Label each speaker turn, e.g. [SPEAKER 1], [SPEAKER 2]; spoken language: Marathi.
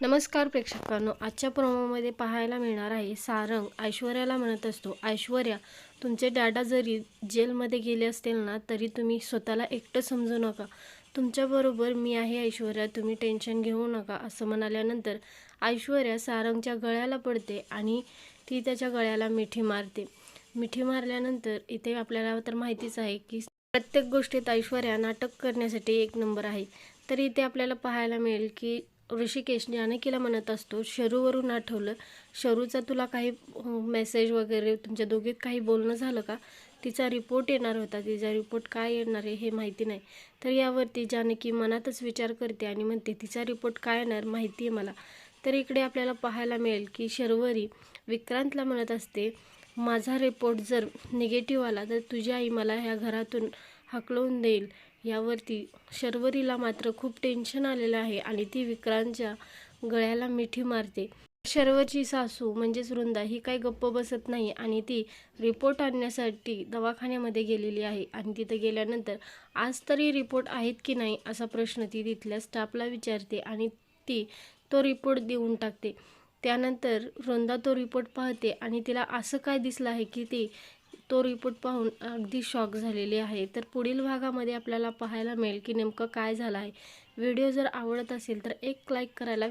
[SPEAKER 1] नमस्कार प्रेक्षकांनो आजच्या प्रोमोमध्ये पाहायला मिळणार आहे सारंग. ऐश्वर्याला म्हणत असतो ऐश्वर्या तुमचे डाटा जरी जेलमध्ये गेले असतील ना तरी तुम्ही स्वतःला एकटं समजू नका. तुमच्याबरोबर मी आहे ऐश्वर्या तुम्ही टेन्शन घेऊ नका असं म्हणाल्यानंतर ऐश्वर्या सारंगच्या गळ्याला पडते आणि ती त्याच्या गळ्याला मिठी मारते. मिठी मारल्यानंतर इथे आपल्याला तर माहितीच आहे की प्रत्येक गोष्टीत ऐश्वर्या नाटक करण्यासाठी एक नंबर आहे. तर इथे आपल्याला पाहायला मिळेल की ऋषिकेशने अनेकीला म्हणत असतो शरूवरून आठवलं. शरूचा तुला काही मेसेज वगैरे तुमच्या दोघीत काही बोलणं झालं का? तिचा रिपोर्ट येणार होता. तिचा रिपोर्ट काय येणार आहे हे माहिती नाही. तर यावरती जानकी मनातच विचार करते आणि म्हणते तिचा रिपोर्ट काय येणार माहिती आहे मला. तर इकडे आपल्याला पाहायला मिळेल की शर्वरी विक्रांतला म्हणत असते माझा रिपोर्ट जर निगेटिव्ह आला तर तुझी आई मला ह्या घरातून हाकलवून देईल. यावरती शर्वरीला मात्र खूप टेन्शन आलेलं आहे आणि ती विक्रांतच्या गळ्याला मिठी मारते. शर्वरची सासू म्हणजेच वृंदा ही काही गप्प बसत नाही आणि ती रिपोर्ट आणण्यासाठी दवाखान्यामध्ये गेलेली आहे आणि तिथे गेल्यानंतर आज तरी रिपोर्ट आहेत की नाही असा प्रश्न ती तिथल्या स्टाफला विचारते आणि ती तो रिपोर्ट देऊन टाकते. त्यानंतर वृंदा तो रिपोर्ट पाहते आणि तिला असं काय दिसलं आहे की ती तो रिपोर्ट पाहून अगदी शॉक झालेली आहे. तर पुढील भागामध्ये आपल्याला पाहायला मिळेल की नेमकं काय झालं आहे. व्हिडिओ जर आवडत असेल तर एक लाईक करायला